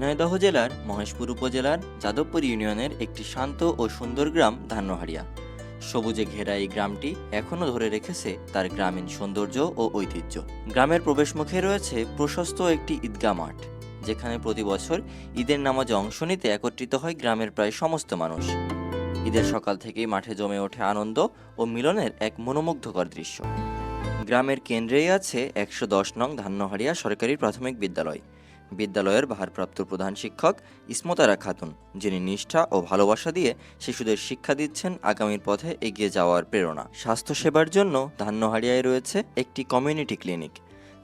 ঝিনাইদহ জেলার মহেশপুর উপজেলার যাদবপুর ইউনিয়নের একটি শান্ত ও সুন্দর গ্রাম ধান্যহারিয়া সবুজে ঘেরা এই গ্রামটি এখনও ধরে রেখেছে তার গ্রামীণ সৌন্দর্য ও ঐতিহ্য। গ্রামের প্রবেশমুখে রয়েছে প্রশস্ত একটি ঈদগা মাঠ, যেখানে প্রতি বছর ঈদের নামাজে অংশ নিতে একত্রিত হয় গ্রামের প্রায় সমস্ত মানুষ। ঈদের সকাল থেকেই মাঠে জমে ওঠে আনন্দ ও মিলনের এক মনোমুগ্ধকর দৃশ্য। গ্রামের কেন্দ্রেই আছে একশো দশ নং ধান্যহারিয়া সরকারি প্রাথমিক বিদ্যালয়। বিদ্যালয়ের ভারপ্রাপ্ত প্রধান শিক্ষক ইসমতারা খাতুন, যিনি নিষ্ঠা ও ভালোবাসা দিয়ে শিশুদের শিক্ষা দিচ্ছেন আগামীর পথে এগিয়ে যাওয়ার প্রেরণা। স্বাস্থ্যসেবার জন্য ধান্যহারিয়ায় রয়েছে একটি কমিউনিটি ক্লিনিক,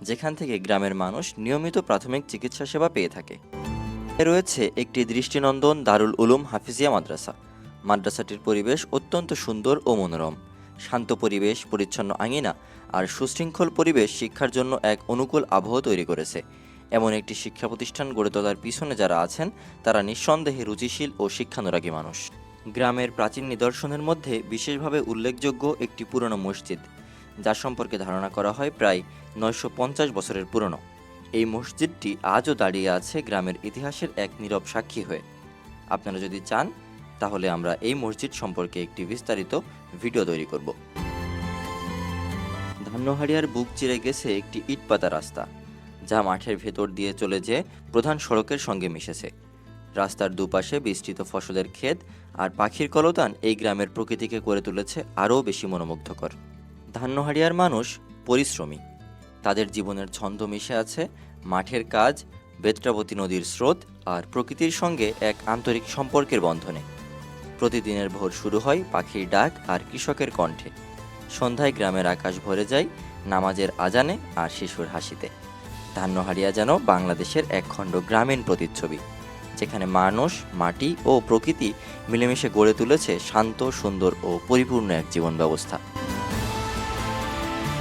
যেখান থেকে গ্রামের মানুষ নিয়মিত প্রাথমিক চিকিৎসা সেবা পেয়ে থাকে। রয়েছে একটি দৃষ্টিনন্দন দারুল উলুম হাফিজিয়া মাদ্রাসা। মাদ্রাসাটির পরিবেশ অত্যন্ত সুন্দর ও মনোরম। শান্ত পরিবেশ, পরিচ্ছন্ন আঙিনা আর সুশৃঙ্খল পরিবেশ শিক্ষার জন্য এক অনুকূল আবহ তৈরি করেছে। এমন একটি শিক্ষা প্রতিষ্ঠান গড়ে তোলার পিছনে যারা আছেন, তারা নিঃসন্দেহে রুচিশীল ও শিক্ষানুরাগী মানুষ। গ্রামের প্রাচীন নিদর্শনের মধ্যে বিশেষভাবে উল্লেখযোগ্য একটি পুরনো মসজিদ যার সম্পর্কে ধারণা করা হয় প্রায় নয়শো পঞ্চাশ বছরের পুরনো। এই মসজিদটি আজও দাঁড়িয়ে আছে গ্রামের ইতিহাসের এক নীরব সাক্ষী হয়ে। আপনারা যদি চান, তাহলে আমরা এই মসজিদ সম্পর্কে একটি বিস্তারিত ভিডিও তৈরি করব। ধান্যহারিয়ার বুক চিরে গেছে একটি ইটপাতা রাস্তা। যা মাঠের ভেতর দিয়ে চলে যেয়ে প্রধান সড়কের সঙ্গে মিশেছে। রাস্তার দুপাশে বিস্তৃত ফসলের ক্ষেত আর পাখির কলতান এই গ্রামের প্রকৃতিকে করে তুলেছে আরও বেশি মনোমুগ্ধকর। ধান্যহারিয়ার মানুষ পরিশ্রমী। তাদের জীবনের ছন্দ মিশে আছে মাঠের কাজ, বেত্রাবতী নদীর স্রোত আর প্রকৃতির সঙ্গে এক আন্তরিক সম্পর্কের বন্ধনে। প্রতিদিনের ভোর শুরু হয় পাখির ডাক আর কৃষকের কণ্ঠে। সন্ধ্যায় গ্রামের আকাশ ভরে যায়, নামাজের আজানে আর শিশুর হাসিতে। ধান্যহারিয়া যেন বাংলাদেশের একখণ্ড গ্রামীণ প্রতিচ্ছবি, যেখানে মানুষ, মাটি ও প্রকৃতি মিলেমিশে গড়ে তুলেছে শান্ত, সুন্দর ও পরিপূর্ণ এক জীবন ব্যবস্থা।